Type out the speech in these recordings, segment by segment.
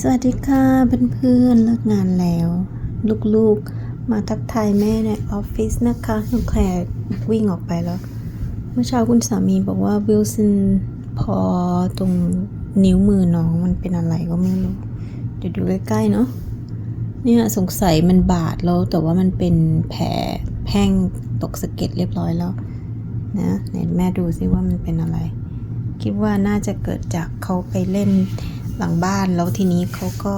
สวัสดีค่ะเพื่อนๆเลิกงานแล้ว ลูกๆ มาทักทายแม่ในออฟฟิศนะคะน้องแคลวิ่งออกไปแล้ว เมื่อเช้าคุณสามีบอกว่าวิลสันพอตรงนิ้วมือน้องมันเป็นอะไรก็ไม่รู้ เดี๋ยวดูใกล้ๆเนาะเนี่ยสงสัยมันบาดแล้ว แต่ว่ามันเป็นแผลแพ่งตกสะเก็ดเรียบร้อยแล้วนะไหนแม่ดูซิว่ามันเป็นอะไร คิดว่าน่าจะเกิดจากเขาไปเล่นหลังบ้านแล้วทีนี้เขาก็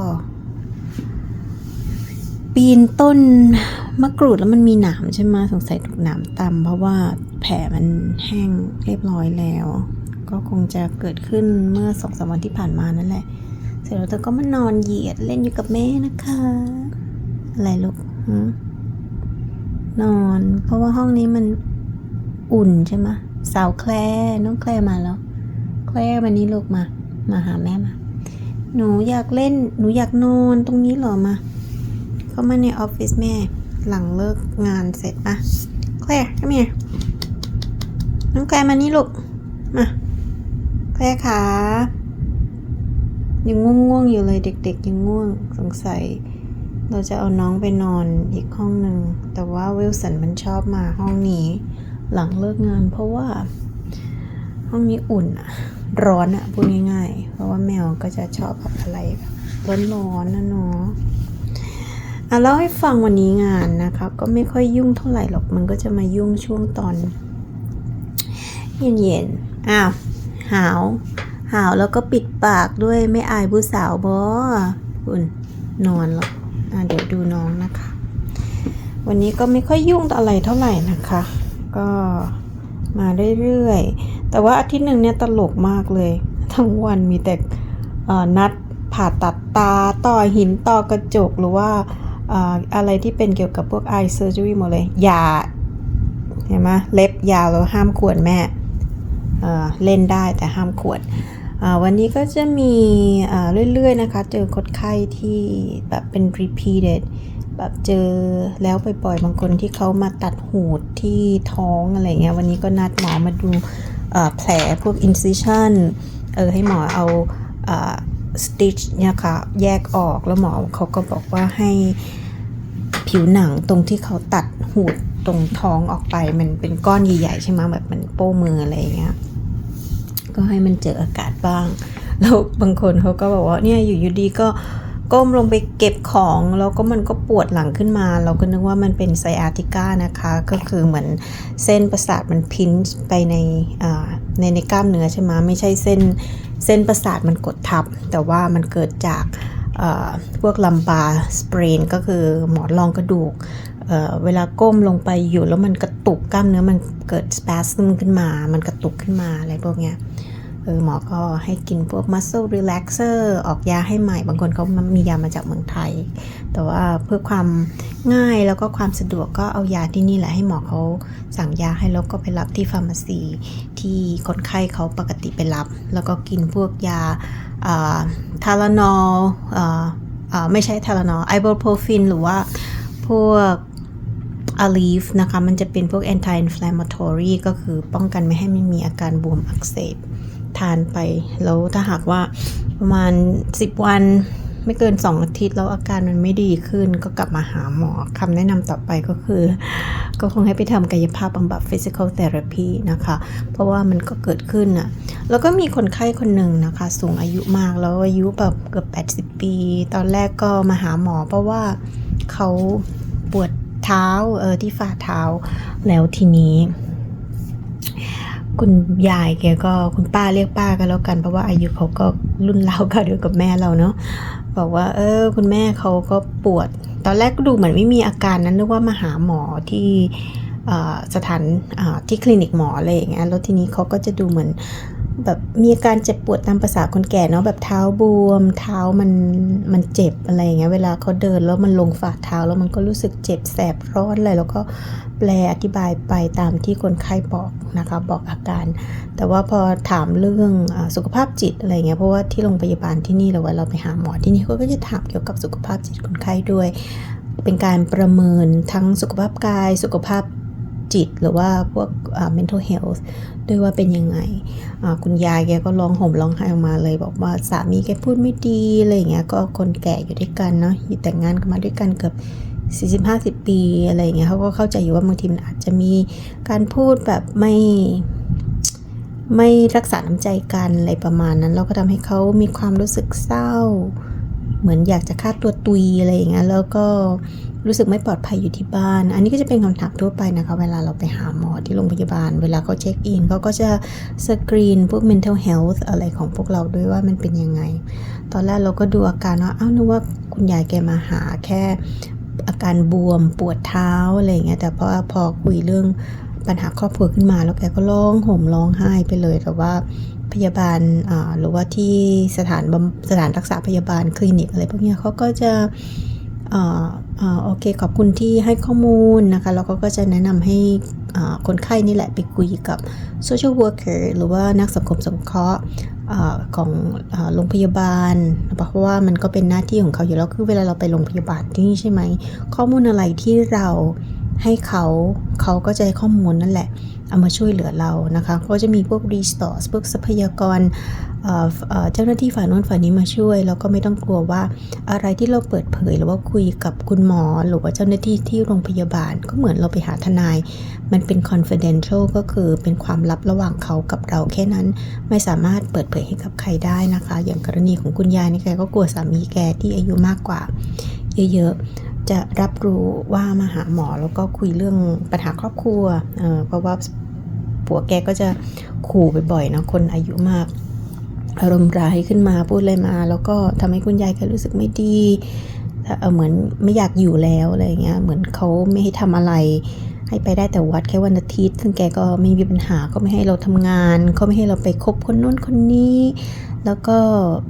ปีนต้นมะกรูดแล้วมันมีหนามใช่ไหมสงสัยถูกหนามตำเพราะว่าแผลมันแห้งเรียบร้อยแล้ว ก็คงจะเกิดขึ้นเมื่อสองสามวันที่ผ่านมานั่นแหละ เสร็จแล้วเธอก็มานอนเหยียดเล่นอยู่กับแม่นะคะ อะไรลูกนอน เพราะว่าห้องนี้มันอุ่นใช่ไหมสาวแคลน้องแคลมาแล้ว คลวันนี้ลูกมา มาหาแม่มา หนูอยากเล่น หนูอยากนอนตรงนี้เหรอมา เข้ามาในออฟฟิศแม่ หลังเลิกงานเสร็จปะแคลร์ come here น้องแคลมานี่ลูก มา แคลร์ขายังง่วงๆอยู่เลยเด็ก ๆ ยังง่วงสงสัย เราจะเอาน้องไปนอนอีกห้องหนึ่ง แต่ว่าวิลสันมันชอบมาห้องนี้ หลังเลิกงานเพราะว่า ห้องนี้อุ่นอะ ร้อนอะพูดง่ายๆ เพราะว่าแมวก็จะชอบแบบอะไรแบบร้อนๆนะเนาะอะเล่าให้ฟังวันนี้งานนะคะ ก็ไม่ค่อยยุ่งเท่าไหร่หรอกมันก็จะมายุ่งช่วงตอน เย็นๆอ้าวหาวหาวแล้วก็ปิดปากด้วยไม่อายผู้สาวบอคุณนอนหรอกอะเดี๋ยวดูน้องนะคะ วันนี้ก็ไม่ค่อยยุ่งอะไรเท่าไหร่นะคะ ก็ มาเรื่อยๆ แต่ว่าอาทิตย์หนึ่งเนี่ยตลกมากเลย ทั้งวันมีแต่นัดผ่าตัดตาต่อหินต่อกระจกหรือว่าอะไรที่เป็นเกี่ยวกับพวก eye surgery หมดเลยยาเห็นไหมเล็บยาวแล้วห้ามขวนแม่เล่นได้แต่ห้ามขวนอ่าวันนี้ก็จะมีเรื่อยๆนะคะ เจอคนไข้ที่แบบเป็น repeated แบบเจอแล้วบ่อยๆบางคนที่เขามาตัดหูดที่ท้องอะไรเงี้ยวันนี้ก็นัดหมอมาดูแผลพวก incision เออให้หมอเอาอ stitch เนี่ยค่ะแยกออกแล้วหมอเขาก็บอกว่าให้ผิวหนังตรงที่เขาตัดหูดตรงท้องออกไปมันเป็นก้อนใหญ่ๆใช่ไหมแบบมันโป้มืออะไรเงี้ยก็ให้มันเจออากาศบ้าง แล้วบางคนเขาก็บอกว่าเนี่ยอยู่ดีๆก็ ก้มลงไปเก็บของแล้วก็มันก็ปวดหลังขึ้นมา เราก็นึกว่ามันเป็นไซอาติก้านะคะ ก็คือเหมือนเส้นประสาทมันพินไปในในในกล้ามเนื้อใช่ไหมไม่ใช่เส้นเส้นประสาทมันกดทับ แต่ว่ามันเกิดจากพวกลัมบาสเปรนก็คือหมอนรองกระดูกเเวลาก้มลงไปอยู่แล้วมันกระตุกกล้ามเนื้อมันเกิดส p a ซึมขึ้นมา มันกระตุกขึ้นมาอะไรพวกเนี้ย เออหมอก็ให้กินพวก muscle relaxer ออกยาให้ใหม่ บางคนเขามียามาจากเมืองไทย แต่ว่าเพื่อความง่ายแล้วก็ความสะดวกก็เอายาที่นี่แหละให้หมอเขาสั่งยาให้แล้วก็ไปรับที่ฟาร์มาซีที่คนไข้เขาปกติไปรับ แล้วก็กินพวกยาทารานอลไม่ใช่ทารานอลไอโบโพฟินหรือว่าพวก a l e v นะคะ มันจะเป็นพวก anti inflammatory ก็คือป้องกันไม่ให้มันมีอาการบวมอักเสบ ทานไป แล้วถ้าหากว่าประมาณ 10 วันไม่เกิน 2 อาทิตย์แล้วอาการมันไม่ดีขึ้น ก็กลับมาหาหมอคำแนะนำต่อไปก็คือ ก็คงให้ไปทำกายภาพบำบัด physical therapy นะคะ เพราะว่ามันก็เกิดขึ้นน่ะแล้วก็มีคนไข้คนหนึ่งนะคะ สูงอายุมากแล้วอายุแบบเกือบ80 ปี ตอนแรกก็มาหาหมอ เพราะว่าเขาปวดเท้าเออที่ฝ่าเท้าแล้วทีนี้ คุณยายแกก็คุณป้าเรียกป้ากันแล้วกัน เพราะว่าอายุเขาก็รุ่นเราก็เดียวกับแม่เราเนาะบอกว่า เออ คุณแม่เขาก็ปวด ตอนแรกก็ดูเหมือนไม่มีอาการนั้นนึกว่ามาหาหมอที่สถานที่คลินิกหมออะไรอย่างเงี้ยแล้วทีนี้เขาก็จะดูเหมือน แบบมีอาการเจ็บปวดตามภาษาคนแก่เนาะแบบเท้าบวม เท้ามันมันเจ็บอะไรอย่างเงี้ยเวลาเขาเดินแล้วมันลงฝ่าเท้าแล้วมันก็รู้สึกเจ็บแสบร้อนอะไรแล้วก็แปลอธิบายไปตามที่คนไข้บอกนะคะบอกอาการ แต่ว่าพอถามเรื่องอสุขภาพจิตอะไรเงี้ยเพราะว่าที่โรงพยาบาลที่นี่เราเวลาเราไปหาหมอที่นี่เขาก็จะถามเกี่ยวกับสุขภาพจิตคนไข้ด้วย เป็นการประเมินทั้งสุขภาพกายสุขภาพ จิตหรือว่าพวก mental health ด้วยว่าเป็นยังไง คุณยายแกก็ร้องห่มร้องไห้ออกมาเลย บอกว่าสามีแกพูดไม่ดีอะไรอย่างเงี้ยก็คนแก่อยู่ด้วยกันเนาะอยู่แต่งงานกันมาด้วยกันเกือบ40-50ปีอะไรอย่างเงี้ยเขาก็เข้าใจอยู่ว่าบางทีมันอาจจะมีการพูดแบบไม่ไม่รักษาน้ำใจกันอะไรประมาณนั้น เราก็ทำให้เขามีความรู้สึกเศร้า เหมือนอยากจะฆ่าตัวตุยอะไรอย่างเงี้ยแล้วก็ รู้สึกไม่ปลอดภัยอยู่ที่บ้าน อันนี้ก็จะเป็นคำถามทั่วไปนะคะ เวลาเราไปหาหมอที่โรงพยาบาล เวลาเขาเช็คอินเขาก็จะสกรีนพวก mental health อะไรของพวกเราด้วยว่ามันเป็นยังไง ตอนแรกเราก็ดูอาการว่าอ้าวนึกว่าคุณยายแกมาหาแค่อาการบวมปวดเท้าอะไรอย่างเงี้ยแต่พอพอคุยเรื่องปัญหาครอบครัวขึ้นมาแล้วแกก็ร้องห่มร้องไห้ไปเลยแต่ว่าพยาบาลหรือว่าที่สถานสถานรักษาพยาบาลคลินิกอะไรพวกนี้เขาก็จะ โอเคขอบคุณที่ให้ข้อมูลนะคะแล้วก็ก็จะแนะนำให้คนไข้นี่แหละไปคุยกับ social worker หรือว่านักสังคมสงเคราะห์ของโรงพยาบาล เพราะว่ามันก็เป็นหน้าที่ของเขาอยู่แล้วคือเวลาเราไปโรงพยาบาลที่นี่ใช่ไหม ข้อมูลอะไรที่เราให้เขาเขาก็จะให้ข้อมูลนั่นแหละ เอามาช่วยเหลือเรานะคะ ก็จะมีพวก resource พวกทรัพยากรเอ่อเอ่อเจ้าหน้าที่ฝ่ายโน้นฝ่ายนี้มาช่วย แล้วก็ไม่ต้องกลัวว่าอะไรที่เราเปิดเผยหรือว่าคุยกับคุณหมอ หรือว่าเจ้าหน้าที่ที่โรงพยาบาล ก็เหมือนเราไปหาทนาย มันเป็น confidential ก็คือเป็นความลับระหว่างเขากับเราแค่นั้นไม่สามารถเปิดเผยให้กับใครได้นะคะ อย่างกรณีของคุณยายนี่แกก็กลัวสามีแกที่อายุมากกว่า เยอะๆ จะรับรู้ว่ามาหาหมอแล้วก็คุยเรื่องปัญหาครอบครัวเเพราะว่าผัวแกก็จะขู่บ่อยๆนะคนอายุมาก อารมณ์ร้ายขึ้นมาพูดอะไรมา แล้วก็ทำให้คุณยายแกรู้สึกไม่ดีเเหมือนไม่อยากอยู่แล้วอะไรเงี้ยเหมือนเขาไม่ให้ทำอะไร ให้ไปได้แต่วัดแค่วันอาทิตย์ ซึ่งแกก็ไม่มีปัญหาก็ไม่ให้เราทำงานเขาไม่ให้เราไปคบคนนู้นคนนี้ แล้วก็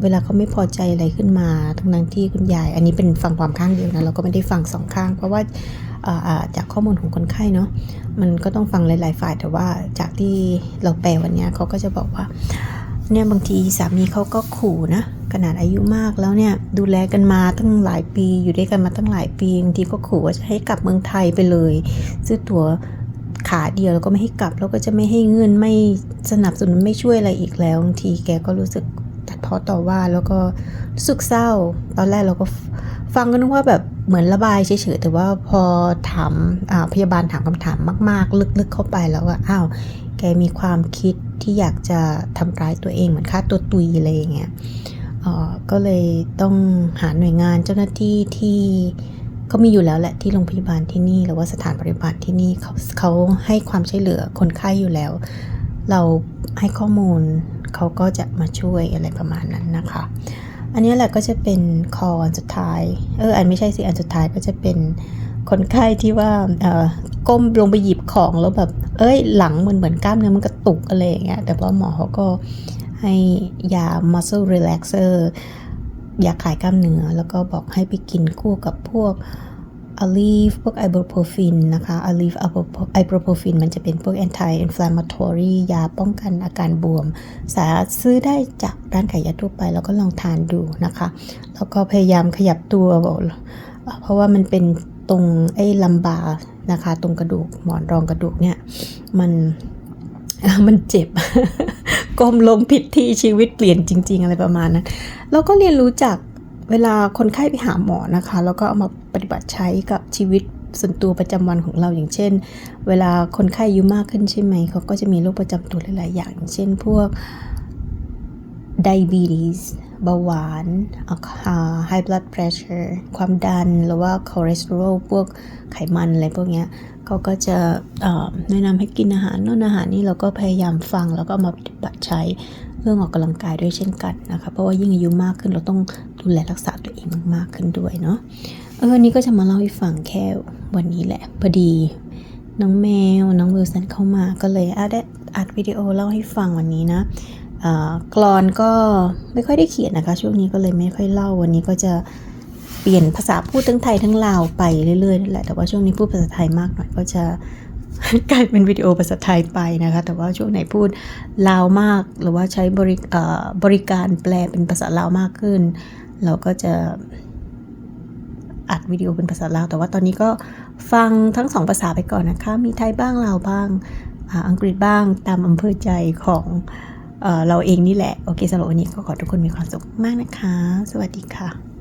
เวลาเขาไม่พอใจอะไรขึ้นมาทั้งนั้นที่คุณยาย อันนี้เป็นฟังความข้างเดียวนะเราก็ไม่ได้ฟังสองข้าง เพราะว่าจากข้อมูลของคนไข้เนาะมันก็ต้องฟังหลาย ๆ ฝ่ายแต่ว่าจากที่เราแปลวันนี้เขาก็จะบอกว่าเนี่ยบางทีสามีเขาก็ขู่นะ ขนาดอายุมากแล้วเนี่ยดูแลกันมาตั้งหลายปีอยู่ด้วยกันมาตั้งหลายปีบางทีก็ขู่ว่าจะให้กลับเมืองไทยไปเลย ซื้อตั๋วขาเดียวแล้วก็ไม่ให้กลับแล้วก็จะไม่ให้เงินไม่สนับสนุนไม่ช่วยอะไรอีกแล้วบางทีแกก็รู้สึกตัดพ้อต่อว่าแล้วก็รู้สึกเศร้า ตอนแรกเราก็ฟังก็นึกว่าแบบเหมือนระบายเฉยๆแต่ว่าพอถามอ่าพยาบาลถามคำถามมาก ๆ ลึกๆเข้าไปแล้วว่าอ้าวแกมีความคิดที่อยากจะทำร้ายตัวเองเหมือนฆ่าตัวตุยอะไรอย่างเงี้ย ก็เลยต้องหาหน่วยงานเจ้าหน้าที่ที่เขามีอยู่แล้วแหละที่โรงพยาบาลที่นี่ หรือว่าสถานบริบาลที่นี่เขาเขาให้ความช่วยเหลือคนไข้อยู่แล้ว เราให้ข้อมูลเขาก็จะมาช่วยอะไรประมาณนั้นนะคะ อันนี้แหละก็จะเป็นคออันสุดท้ายเอออันไม่ใช่สิอันสุดท้ายก็จะเป็นคนไข้ที่ว่าเออก้มลงไปหยิบของแล้วแบบ เอ้ย หลังมันเหมือนกล้ามเนื้อมันกระตุกอะไรอย่างเงี้ยแต่ว่าหมอเขาก็ ให้ยา muscle relaxer ยาคลายกล้ามเนื้อ แล้วก็บอกให้ไปกินคู่กับพวก a l i v พวก ibuprofen นะคะ a l i v ibuprofen มันจะเป็นพวก anti inflammatory ยาป้องกันอาการบวม สามารถซื้อได้จากร้านขายยาทั่วไป แล้วก็ลองทานดูนะคะ แล้วก็พยายามขยับตัวบเพราะว่ามันเป็นตรงไอ้ลำบานะคะ ตรงกระดูกหมอนรองกระดูกเนี่ย มัน มันเจ็บ ก้มลงผิดที่ชีวิตเปลี่ยนจริง ๆ อะไรประมาณนั้นเราก็เรียนรู้จากเวลาคนไข้ไปหาหมอนะคะ แล้วก็เอามาปฏิบัติใช้กับชีวิตส่วนตัวประจำวันของเราอย่างเช่น เวลาคนไข้อายุมากขึ้นใช่ไหมเขาก็จะมีโรคประจำตัวหลาย ๆ อย่างเช่นพวก diabetes เบาหวานอ่า high blood pressure ความดันหรือว่า cholesterol พวกไขมันอะไรพวกเนี้ยเขาก็จะแนะนำให้กินอาหารโน่นอาหารนี่เราก็พยายามฟังแล้วก็มาปฏิบัติใช้เรื่องออกกำลังกายด้วยเช่นกันนะคะ เพราะว่ายิ่งอายุมากขึ้นเราต้องดูแลรักษาตัวเองมากๆขึ้นด้วยเนาะเออวันนี้ก็จะมาเล่าให้ฟังแค่วันนี้แหละพอดีน้องแมว น้องวิลสันเข้ามาก็เลยอะได้อัดวิดีโอเล่าให้ฟังวันนี้นะ กรอนก็ไม่ค่อยได้เขียนนะคะ ช่วงนี้ก็เลยไม่ค่อยเล่าวันนี้ก็จะเปลี่ยนภาษาพูดทั้งไทยทั้งลาวไปเรื่อยๆนั่นแหละแต่ว่าช่วงนี้พูดภาษาไทยมากหน่อยก็จะกลายเป็นวิดีโอภาษาไทยไปนะคะ แต่ว่าช่วงไหนพูดลาวมากหรือว่าใช้บริบริการแปลเป็นภาษาลาวมากขึ้น เราก็จะอัดวิดีโอเป็นภาษาลาว แต่ว่าตอนนี้ก็ฟังทั้งสองภาษาไปก่อนนะคะ มีไทยบ้างลาวบ้าง อังกฤษบ้างตามอำเภอใจของ เราเองนี่แหละ โอเคสำหรับวันนี้ก็ขอทุกคนมีความสุขมากนะคะ สวัสดีค่ะ